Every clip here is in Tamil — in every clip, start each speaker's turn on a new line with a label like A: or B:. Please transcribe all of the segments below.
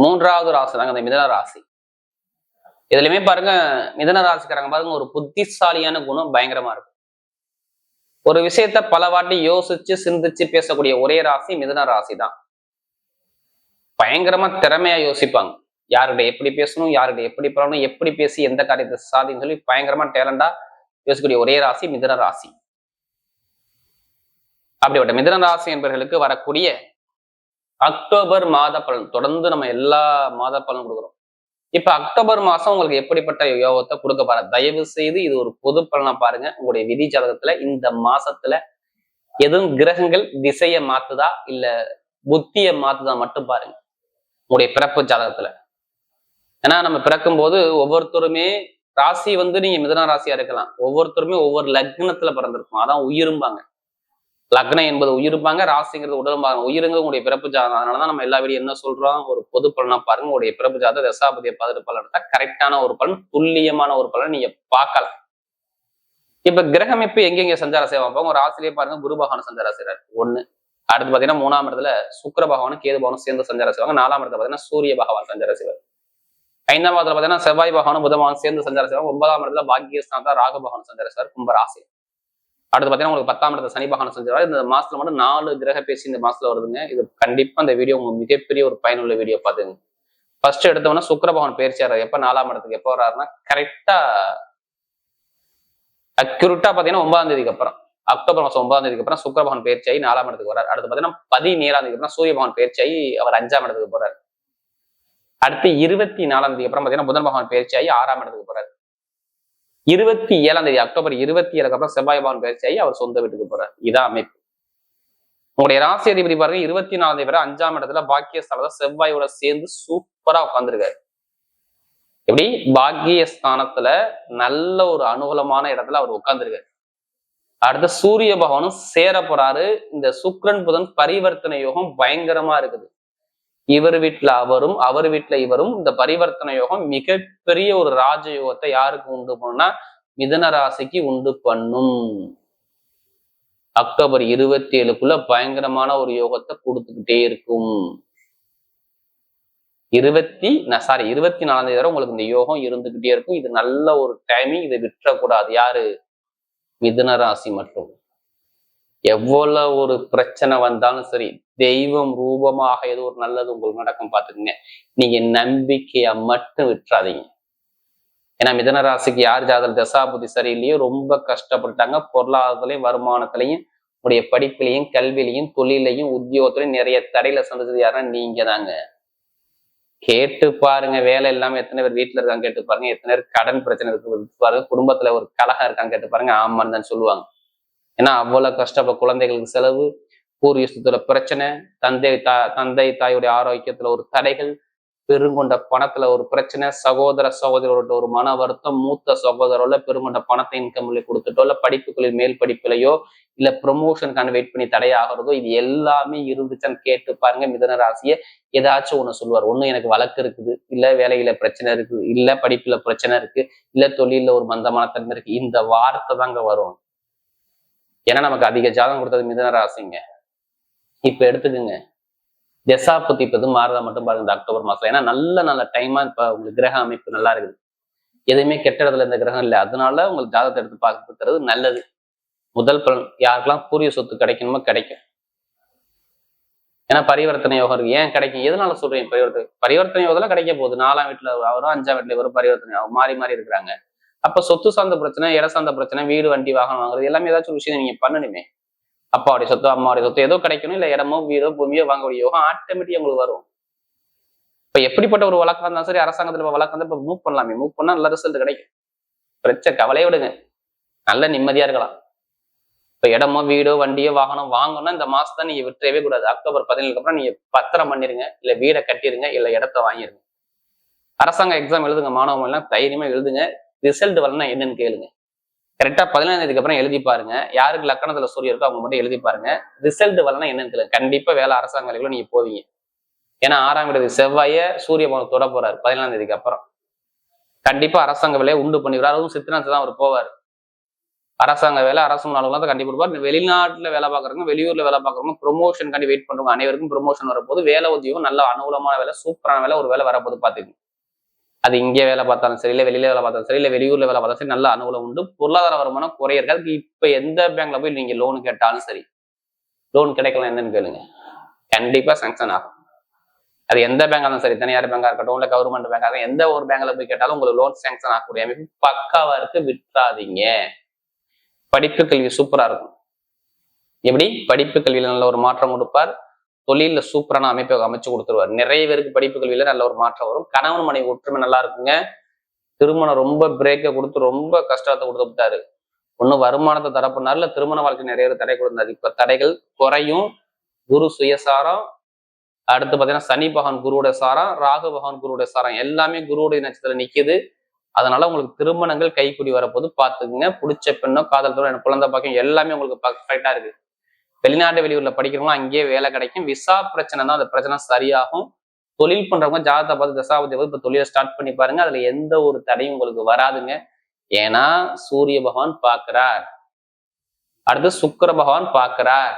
A: மூன்றாவது ராசி தாங்க அந்த மிதன ராசி. இதுலயுமே பாருங்க மிதன ராசிக்காரங்க பாருங்க ஒரு புத்திசாலியான குணம் பயங்கரமா இருக்கும். ஒரு விஷயத்த பல வாட்டி யோசிச்சு சிந்திச்சு பேசக்கூடிய ஒரே ராசி மிதன ராசி தான். பயங்கரமா திறமையா யோசிப்பாங்க. யாருடைய எப்படி பேசணும் யாருடைய எப்படி பண்ணணும் எப்படி பேசி எந்த காரியத்தை சாதின்னு சொல்லி பயங்கரமா டேலண்டா யோசிக்கக்கூடிய ஒரே ராசி மிதன ராசி. அப்படிப்பட்ட மிதன ராசி என்பவர்களுக்கு வரக்கூடிய அக்டோபர் மாத பலன். தொடர்ந்து நம்ம எல்லா மாத பலனும் கொடுக்குறோம். இப்ப அக்டோபர் மாசம் உங்களுக்கு எப்படிப்பட்ட யோகத்தை கொடுக்க பாரு. தயவு செய்து இது ஒரு பொது பலனா பாருங்க. உங்களுடைய விதி ஜாதகத்துல இந்த மாசத்துல எதுவும் கிரகங்கள் திசையை மாத்துதா? இல்ல புத்தியை மாத்துதா மட்டும் பாருங்க. உங்களுடைய பிறப்பு ஜாதகத்துல. ஏன்னா நம்ம பிறக்கும் போது ஒவ்வொருத்தருமே ராசி வந்து நீங்க மிதன ராசியா இருக்கலாம். ஒவ்வொருத்தருமே ஒவ்வொரு லக்னத்துல பிறந்திருக்கும். அதான் உயிரும்பாங்க. லக்னம் என்பது உயிருப்பாங்க ராசிங்கிறது உடலும்பாங்க உயிருங்கிறது உங்களுடைய பிறப்பு ஜாதகம். அதனாலதான் நம்ம எல்லா வீடியும் என்ன சொல்றோம்? ஒரு பொது பலனா பாருங்க. உங்களுடைய பிறப்பு ஜாதக தசாபதியை பார்த்துட்டு பலன் எடுத்தா கரெக்டான ஒரு பலன் துல்லியமான ஒரு பலன் நீங்க பார்க்கலாம். இப்ப கிரகமைப்பு எங்கெங்க சஞ்சார சேவை பார்ப்போம்? ஒரு ராசிலேயே பாருங்க குரு பகவான் சஞ்சார செய்றாரு. ஒண்ணு. அடுத்து பாத்தீங்கன்னா மூணாம் இடத்துல சுக்கர பகவானும் கேது பகவானும் சேர்ந்து சஞ்சார செய்வாங்க. நாலாம் இடத்துல பாத்தீங்கன்னா சூரிய பகவான் சஞ்சார செய்வார். ஐந்தாம் இடத்துல பாத்தீங்கன்னா செவ்வாய் பகவானும் புத சேர்ந்து சஞ்சார செய்வாங்க. ஒன்பதாம் இடத்துல பாக்கியஸ்தானத்தா ராகு பகவான் சஞ்சார செய்வார். கும்ப ராசி. அடுத்து பாத்தீங்கன்னா உங்களுக்கு பத்தாம் இடத்துல சனி பகவான் செஞ்சாரு இந்த மாசத்துல மட்டும் நாலு கிரக பேசி இந்த மாசத்துல வருதுங்க. இது கண்டிப்பா இந்த வீடியோ உங்களுக்கு மிகப்பெரிய ஒரு பயனுள்ள வீடியோ பாத்துங்க. ஃபர்ஸ்ட் எடுத்தோம்னா சுக்கர பகவான் பயிற்சியாரு எப்ப நாலாம் இடத்துக்கு எப்போ வர்றாருன்னா கரெக்டா அக்யூரட்டா பாத்தீங்கன்னா ஒன்பதாம் தேதிக்கு அப்புறம். அக்டோபர் மாசம் ஒன்பதாம் தேதிக்கு அப்புறம் சுக்கர பகவான் பயிற்சியாகி நாலாம் இடத்துக்கு வர்றாரு. அடுத்து பாத்தீங்கன்னா பதினேழாம் தேதிக்கு அப்புறம் சூரிய பகவான் பயிற்சியாகி அவர் அஞ்சாம் இடத்துக்கு போறாரு. அடுத்து இருபத்தி நாலாம் தேதி அப்புறம் பாத்தீங்கன்னா புதன் பகவான் பயிற்சியாகி ஆறாம் இடத்துக்கு போறாரு. இருபத்தி ஏழாம் தேதி அக்டோபர் இருபத்தி ஏழுக்கு அப்புறம் செவ்வாய் பவன் பயிற்சியாகி அவர் சொந்த வீட்டுக்கு போறாரு. இதான் அமைப்பு. உங்களுடைய ராசி அதிபதி பாருங்க இருபத்தி நாலாம் தேதி வரை அஞ்சாம் இடத்துல பாக்கியஸ்தானத்தை செவ்வாயோட சேர்ந்து சூப்பரா உட்காந்துருக்காரு எப்படி? பாக்கியஸ்தானத்துல நல்ல ஒரு அனுகூலமான இடத்துல அவர் உட்காந்துருக்காரு அடுத்து சூரிய பகவானும் சேர போறாரு இந்த சுக்ரன் புதன் பரிவர்த்தனை யோகம் பயங்கரமா இருக்குது. இவர் வீட்டுல அவரும் அவர் வீட்டுல இவரும் இந்த பரிவர்த்தனை யோகம் மிகப்பெரிய ஒரு ராஜ யோகத்தை யாருக்கு உண்டு பண்ணும்னா மிதன ராசிக்கு உண்டு பண்ணும். அக்டோபர் இருபத்தி ஏழுக்குள்ள பயங்கரமான ஒரு யோகத்தை கொடுத்துக்கிட்டே இருக்கும். இருபத்தி சாரி இருபத்தி நாலாம் தேதி வரை உங்களுக்கு இந்த யோகம் இருந்துகிட்டே இருக்கும். இது நல்ல ஒரு டைமிங் இதை விட்டுறக்கூடாது. யாரு? மிதுன ராசி மட்டும். எவ்வளவு ஒரு பிரச்சனை வந்தாலும் சரி தெய்வம் ரூபமாக ஏதோ ஒரு நல்லது உங்களுக்கு நடக்கும் பார்த்துக்கங்க. நீங்க நம்பிக்கைய மட்டும் விட்டுறாதீங்க. ஏன்னா மிதன ராசிக்கு யார் ஜாதல் தசாபுதி சரியில்லையோ ரொம்ப கஷ்டப்பட்டாங்க பொருளாதாரத்திலையும் வருமானத்திலையும் உடைய படிப்பிலையும் கல்வியிலையும் தொழிலையும் உத்தியோகத்திலையும் நிறைய தடையில சந்திச்சது யாருன்னா நீங்க தாங்க கேட்டு பாருங்க வேலை இல்லாம எத்தனை பேர் வீட்டுல இருக்காங்க கேட்டு பாருங்க. எத்தனை பேர் கடன் பிரச்சனை இருக்கு பாருங்க. குடும்பத்துல ஒரு கலகம் இருக்காங்க கேட்டு பாருங்க. ஆமான்னு தான் சொல்லுவாங்க. ஏன்னா அவ்வளோ கஷ்டப்பட குழந்தைகளுக்கு செலவு பூர்வீகத்துல பிரச்சனை தந்தை தா தந்தை தாயுடைய ஆரோக்கியத்துல ஒரு தடைகள் பெருங்கொண்ட பணத்துல ஒரு பிரச்சனை சகோதர சகோதரரோட ஒரு மன வருத்தம் மூத்த சகோதரோட பெருங்கொண்ட பணத்தை இன்கம் கொடுத்துட்டோ இல்ல படிப்புகளில் மேல் படிப்புலையோ இல்ல ப்ரொமோஷனுக்கான வெயிட் பண்ணி தடையாகிறதோ இது எல்லாமே இருந்துச்சான்னு கேட்டு பாருங்க மிதன ராசியை. ஏதாச்சும் ஒண்ணு சொல்லுவார். ஒண்ணு எனக்கு வழக்கு இருக்குது இல்ல வேலையில பிரச்சனை இருக்குது இல்ல படிப்புல பிரச்சனை இருக்கு இல்ல தொழில ஒரு மந்தமான தன்மை இருக்கு. இந்த வார்த்தை தாங்க வரும். ஏன்னா நமக்கு அதிக ஜாதகம் கொடுத்தது மிதன ராசிங்க. இப்ப எடுத்துக்குங்க. திசா புத்தி இப்ப மாறுதா மட்டும் பாருங்க இந்த அக்டோபர் மாசம். ஏன்னா நல்ல நல்ல டைமா இப்ப உங்களுக்கு கிரக அமைப்பு நல்லா இருக்குது. எதுவுமே கெட்ட இடத்துல இந்த கிரகம் இல்லை. அதனால உங்களுக்கு ஜாதகத்தை எடுத்து பார்க்கறது நல்லது. முதல் பலன் யாருக்கெல்லாம் பூரிய சொத்து கிடைக்கணுமோ கிடைக்கும். ஏன்னா பரிவர்த்தனை யோகம் இருக்கு. ஏன் கிடைக்கும்? எதனால சொல்றேன் பரிவர்த்தனை? பரிவர்த்தனை யோகத்துல கிடைக்க போகுது. நாலாம் வீட்டுல அவரும் அஞ்சாம் வீட்டுல வரும் பரிவர்த்தனை மாறி மாறி இருக்கிறாங்க. அப்ப சொத்து சார்ந்த பிரச்சனை இட சார்ந்த பிரச்சனை வீடு வண்டி வாகனம் வாங்குறது எல்லாமே ஏதாச்சும் ஒரு விஷயம் நீங்க பண்ணணுமே. அப்பாவுடைய சொத்து அம்மாவுடைய சொத்து ஏதோ கிடைக்கணும் இல்ல இடமோ வீடோ பூமியோ வாங்கக்கூடிய யோகம் ஆட்டோமேட்டிக் உங்களுக்கு வரும். இப்ப எப்படிப்பட்ட ஒரு வழக்கம் இருந்தாலும் சரி அரசாங்கத்துல வழக்கம் இப்ப மூவ் பண்ணலாமே. மூவ் பண்ணா நல்ல ரிசல்ட் கிடைக்கும். பிரச்சனை கவலையை விடுங்க. நல்ல நிம்மதியா இருக்கலாம். இப்ப இடமோ வீடோ வண்டியோ வாகனம் வாங்கணும்னா இந்த மாசத்தை நீங்க விட்டுறவே கூடாது. அக்டோபர் பதினேழுக்கு அப்புறம் நீங்க பத்திரம் பண்ணிருங்க. இல்ல வீடை கட்டிருங்க இல்ல இடத்த வாங்கிருங்க. அரசாங்க எக்ஸாம் எழுதுங்க மாணவர்கள் எல்லாம் தைரியமா எழுதுங்க. ரிசல்ட் வரலன்னா என்னன்னு கேளுங்க. கரெக்டா பதினேழாம் தேதிக்கு அப்புறம் எழுதி பாருங்க. யாருக்கு லக்கணத்துல சூரிய இருக்கோ அவங்க மட்டும் எழுதி பாருங்க. ரிசல்ட் வரலன்னா என்னன்னு கேளுங்க. கண்டிப்பா வேலை அரசாங்க வேலைகளும் நீங்க போவீங்க. ஏன்னா ஆறாம் தேதி செவ்வாய சூரிய பவன் தொட போறாரு பதினேழாம் தேதிக்கு அப்புறம். கண்டிப்பா அரசாங்க வேலையை உண்டு பண்ணிடுவார். அதுவும் சித்திரத்தை தான் அவர் போவார். அரசாங்க வேலை அரசாங்க அலுவலகத்தை கண்டிப்பா கொடுப்பார். வெளிநாட்டுல வேலை பார்க்குறவங்க வெளியூர்ல வேலை பார்க்குறவங்க ப்ரொமோஷன் கண்டி வெயிட் பண்றவங்க அனைவருக்கும் ப்ரொமோஷன் வரப்போது வேலை உதவியும் நல்ல அனுகூலமான வேலை சூப்பரான வேலை ஒரு வேலை வரப்போது பாத்துக்கோங்க அது இங்கே வேலை பார்த்தாலும் சரி இல்லை வெளியில வேலை பார்த்தாலும் சரி இல்லை வெளியூர்ல வேலை பார்த்தாலும் சரி நல்ல அனுகூலம் உண்டு. பொருளாதார வருமானம் குறைய இருக்காது இப்ப எந்த பேங்க்ல போய் நீங்க லோன் கேட்டாலும் சரி லோன் கிடைக்கலாம் என்னன்னு கேளுங்க. கண்டிப்பா சாங்ஷன் ஆகும். அது எந்த பேங்காக இருந்தாலும் சரி தனியார் பேங்காக இருக்கட்டும் இல்லை கவர்மெண்ட் பேங்காக எந்த ஒரு பேங்க்ல போய் கேட்டாலும் உங்களுக்கு லோன் சாங்ஷன் ஆகக்கூடிய அமைப்பு பக்காவா இருக்கு விட்டுறாதீங்க. படிப்பு கல்வி சூப்பரா இருக்கும். எப்படி? படிப்பு கல்வியில நல்ல ஒரு மாற்றம் கொடுப்பார். தொழில சூப்பரான அமைப்பை அமைச்சு கொடுத்துருவார். நிறைய பேருக்கு படிப்பு கல்வியில நல்ல ஒரு மாற்றம் வரும். கணவன் மனைவி ஒற்றுமை நல்லா இருக்குங்க. திருமணம் ரொம்ப பிரேக்கை கொடுத்து ரொம்ப கஷ்டத்தை கொடுத்து விட்டாரு. ஒண்ணு வருமானத்தை தரப்புனார் இல்லை திருமண வாழ்க்கை நிறைய பேர் தடை கொடுத்தாரு. இப்ப தடைகள் குறையும். குரு சுயசாரம். அடுத்து பாத்தீங்கன்னா சனி பகவான் குருவோட சாரம் ராகு பகவான் குருவோட சாரம் எல்லாமே குருவுடைய நட்சத்திரம் நிக்குது. அதனால உங்களுக்கு திருமணங்கள் கைக்குடி வரப்போது பார்த்துக்குங்க. பிடிச்ச பெண்ணோ காதல் தோறும் எனக்கு குழந்தை பாக்கியம் எல்லாமே உங்களுக்கு பர்ஃபெக்டா இருக்கு. வெளிநாட்டு வெளியூர்ல படிக்கிறவங்க அங்கேயே வேலை கிடைக்கும். விசா பிரச்சனை தான். அந்த பிரச்சனை சரியாகும். தொழில் பண்றவங்க ஜாதகத்தை பார்த்து தசாபதி பார்த்து இப்ப தொழிலை ஸ்டார்ட் பண்ணி பாருங்க. அதுல எந்த ஒரு தடையும் உங்களுக்கு வராதுங்க. ஏன்னா சூரிய பகவான் பார்க்கிறார். அடுத்து சுக்கர பகவான் பார்க்கிறார்.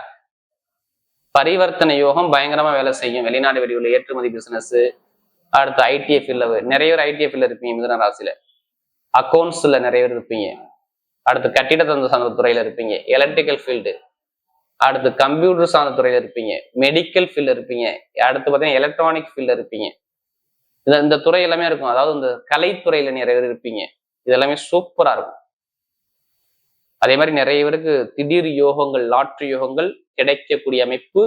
A: பரிவர்த்தனை யோகம் பயங்கரமா வேலை செய்யும். வெளிநாடு வெளியூர்ல ஏற்றுமதி பிசினஸ் அடுத்து ஐடிஎஃப்ல நிறைய பேர் ஐடிஎஃப்ல இருப்பீங்க மிதன ராசியில. அக்கௌண்ட்ஸ்ல நிறைய பேர் இருப்பீங்க. அடுத்து கட்டிட தந்த சார்ந்த துறையில இருப்பீங்க. எலக்ட்ரிக்கல் ஃபீல்டு அடுத்து கம்ப்யூட்டர் சார்ந்த துறையில இருப்பீங்க. மெடிக்கல் ஃபீல்டு இருப்பீங்க. அடுத்து பார்த்தீங்கன்னா எலக்ட்ரானிக் ஃபீல்டு இருப்பீங்க. இந்த இந்த துறை எல்லாமே இருக்கும். அதாவது இந்த கலைத்துறையில நிறைய பேர் இருப்பீங்க. இது எல்லாமே சூப்பரா இருக்கும். அதே மாதிரி நிறைய பேருக்கு திடீர் யோகங்கள் லாட்ரி யோகங்கள் கிடைக்கக்கூடிய அமைப்பு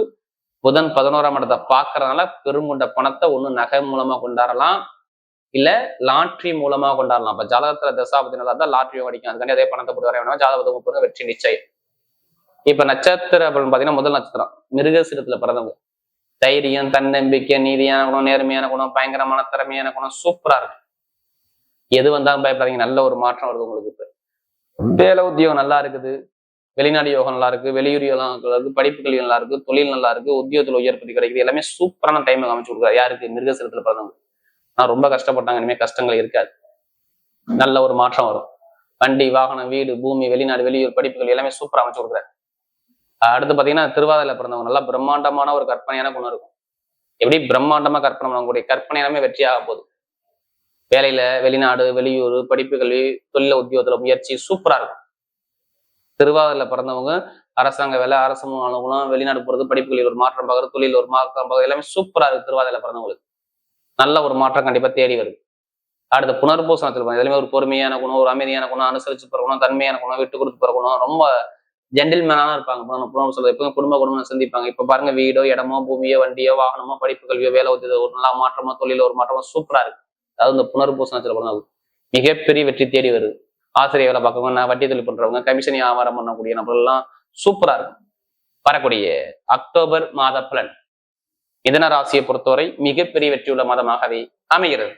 A: புதன் பதினோராம் இடத்தை பார்க்கறதுனால பெருங்கொண்ட பணத்தை ஒண்ணு நகை மூலமா கொண்டாடலாம். இல்ல லாட்ரி மூலமா கொண்டாடலாம். இப்ப ஜாதகத்துல தசாபதி நல்லா இருந்தா லாட்ரியும் அடிக்கும். அதுக்காண்டி அதே பணத்தை போட்டு வர வேணாம்? ஜாதகத்தை முப்பது வெற்றி நிச்சயம். இப்ப நட்சத்திர அப்படின்னு பாத்தீங்கன்னா முதல் நட்சத்திரம். மிருகசிரத்துல பிறந்தவங்க. தைரியம் தன்னம்பிக்கை நீதியான குணம் நேர்மையான குணம் பயங்கரமான திறமையான குணம் சூப்பரா இருக்கு எது வந்தாலும் பயப்படாதீங்க. நல்ல ஒரு மாற்றம் வருது உங்களுக்கு இப்ப. வேலை உத்தியோகம் நல்லா இருக்குது. வெளிநாடு யோகம் நல்லா இருக்கு. வெளியூர் யோகம் நல்லா இருக்கு. படிப்பு கல்வி நல்லா இருக்கு. தொழில் நல்லா இருக்கு. உத்தியோகத்துல உயர்ப்பதி கிடைக்குது. எல்லாமே சூப்பரான டைம் அமைச்சு கொடுக்குறாரு. யாருக்கு? மிருகசிரத்துல பிறந்தவங்க. நான் ரொம்ப கஷ்டப்பட்டாங்க. இனிமே கஷ்டங்கள் இருக்காது. நல்ல ஒரு மாற்றம் வரும். வண்டி வாகனம் வீடு பூமி வெளிநாடு வெளியூர் படிப்புகள் எல்லாமே சூப்பரா அமைச்சு கொடுக்குறாரு. அடுத்து பாத்தீங்கன்னா திருவாதிரை பிறந்தவங்க. நல்லா பிரம்மாண்டமான ஒரு கற்பனையான குணம் இருக்கும். எப்படி பிரம்மாண்டமா கற்பனை பண்ணக்கூடிய கற்பனை எல்லாமே வெற்றியாக போகுது. வேலையில வெளிநாடு வெளியூர் படிப்பு கல்வி தொழில உத்தியோகத்துல முயற்சி சூப்பரா இருக்கும். திருவாதிரையில பிறந்தவங்க அரசாங்க வேலை அரசு அனுகூலம் வெளிநாடு போறது படிப்புகளில் ஒரு மாற்றம் பார்க்கறது தொழில் ஒரு மாற்றம் பார்க்கறது எல்லாமே சூப்பரா இருக்கு திருவாதிரையில பிறந்தவங்களுக்கு. நல்ல ஒரு மாற்றம் கண்டிப்பா தேடி வருது. அடுத்த புனர்பூசணத்தில் எல்லாமே ஒரு பொறுமையான குணம் ஒரு அமைதியான குணம் அனுசரிச்சு போற குணம் தன்மையான குணம் விட்டு கொடுத்து போற குணம் ரொம்ப ஜென்டில்மேனாக இருப்பாங்க. புனர் சொல்றது எப்பவும் குடும்ப குடும்பம் சந்திப்பாங்க. இப்ப பாருங்க வீடோ இடமோ பூமியோ வண்டியோ வாகனமோ படிப்பு கல்வியோ வேலை உத்தியோ ஒரு நல்ல மாற்றமோ தொழில ஒரு மாற்றமோ சூப்பரா இருக்கு. அதாவது இந்த புனர்பூச நட்சத்திரம் மிகப்பெரிய வெற்றி தேடி வருது. ஆசிரியர் வேலை பார்க்கவங்க நான் வட்டி தொழில் பண்றவங்க கமிஷன் வியாபாரம் பண்ணக்கூடிய நபர்கள்லாம் சூப்பரா இருக்கும் வரக்கூடிய அக்டோபர் மாத பலன். மிதன ராசியை பொறுத்தவரை மிகப்பெரிய வெற்றியுள்ள மாதமாகவே அமைகிறது.